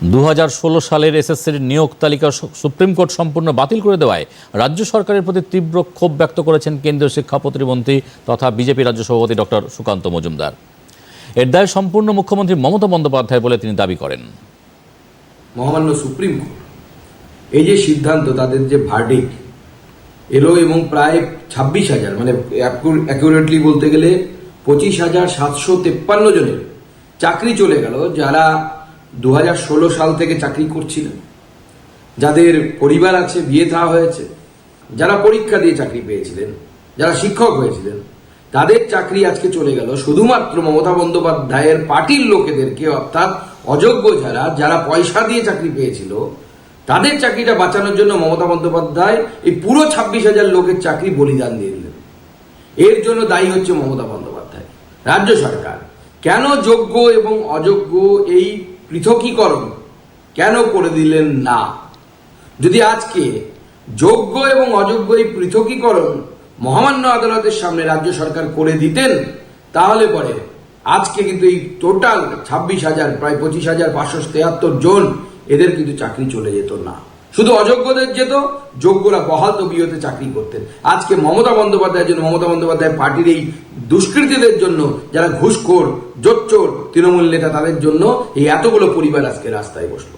দু হাজার ষোলো সালের এসএসসির নিয়োগ তালিকা সুপ্রিম কোর্ট সম্পূর্ণ বাতিল করে দেওয়ায় রাজ্য সরকারের প্রতি তীব্র ক্ষোভ ব্যক্ত করেছেন কেন্দ্রীয় শিক্ষা প্রতিমন্ত্রী তথা বিজেপি রাজ্য সভাপতি ডক্টর সুকান্ত মজুমদার। এর দায় সম্পূর্ণ মুখ্যমন্ত্রী মমতা বন্দ্যোপাধ্যায় বলে তিনি দাবি করেন। মহামান্য সুপ্রিম কোর্ট, এই যে সিদ্ধান্ত, তাদের যে ভার্ডিক এলো এবং প্রায় ছাব্বিশ হাজার মানে অ্যাকুরেটলি বলতে গেলে পঁচিশ হাজার সাতশো তেপ্পান্ন জনের চাকরি চলে গেল, যারা দু হাজার ষোলো সাল থেকে চাকরি করছিলেন। যাদের পরিবার আছে, বিয়ে থা হয়েছে, যারা পরীক্ষা দিয়ে চাকরি পেয়েছিলেন, যারা শিক্ষক হয়েছিলেন, তাদের চাকরি আজকে চলে গেল। শুধুমাত্র মমতা বন্দ্যোপাধ্যায়ের পার্টির লোকেদেরকে, অর্থাৎ অযোগ্য যারা যারা পয়সা দিয়ে চাকরি পেয়েছিল, তাদের চাকরিটা বাঁচানোর জন্য মমতা বন্দ্যোপাধ্যায় এই পুরো ছাব্বিশ হাজার লোকের চাকরি বলিদান দিয়ে দিলেন। এর জন্য দায়ী হচ্ছে মমতা বন্দ্যোপাধ্যায়, রাজ্য সরকার। কেন যোগ্য এবং অযোগ্য এই পৃথকীকরণ কেন করে দিলেন না? যদি আজকে যোগ্য এবং অযোগ্য এই পৃথকীকরণ মহামান্য আদালতের সামনে রাজ্য সরকার করে দিতেন, তাহলে পরে আজকে কিন্তু এই টোটাল ছাব্বিশ হাজার, প্রায় পঁচিশ হাজার পাঁচশো তেহাত্তর জন এদের কিন্তু চাকরি চলে যেত না। শুধু অযোগ্যদের যেত যোগ্যরা বহাল তবিয়তে চাকরি করতেন। আজকে মমতা বন্দ্যোপাধ্যায়ের জন্য, মমতা বন্দ্যোপাধ্যায় পার্টির এই দুষ্কৃতীদের জন্য, যারা ঘুষখোর, জোচ্চোর, তৃণমূল নেতা তাদের জন্য এই এতগুলো পরিবার আজকে রাস্তায় বসল।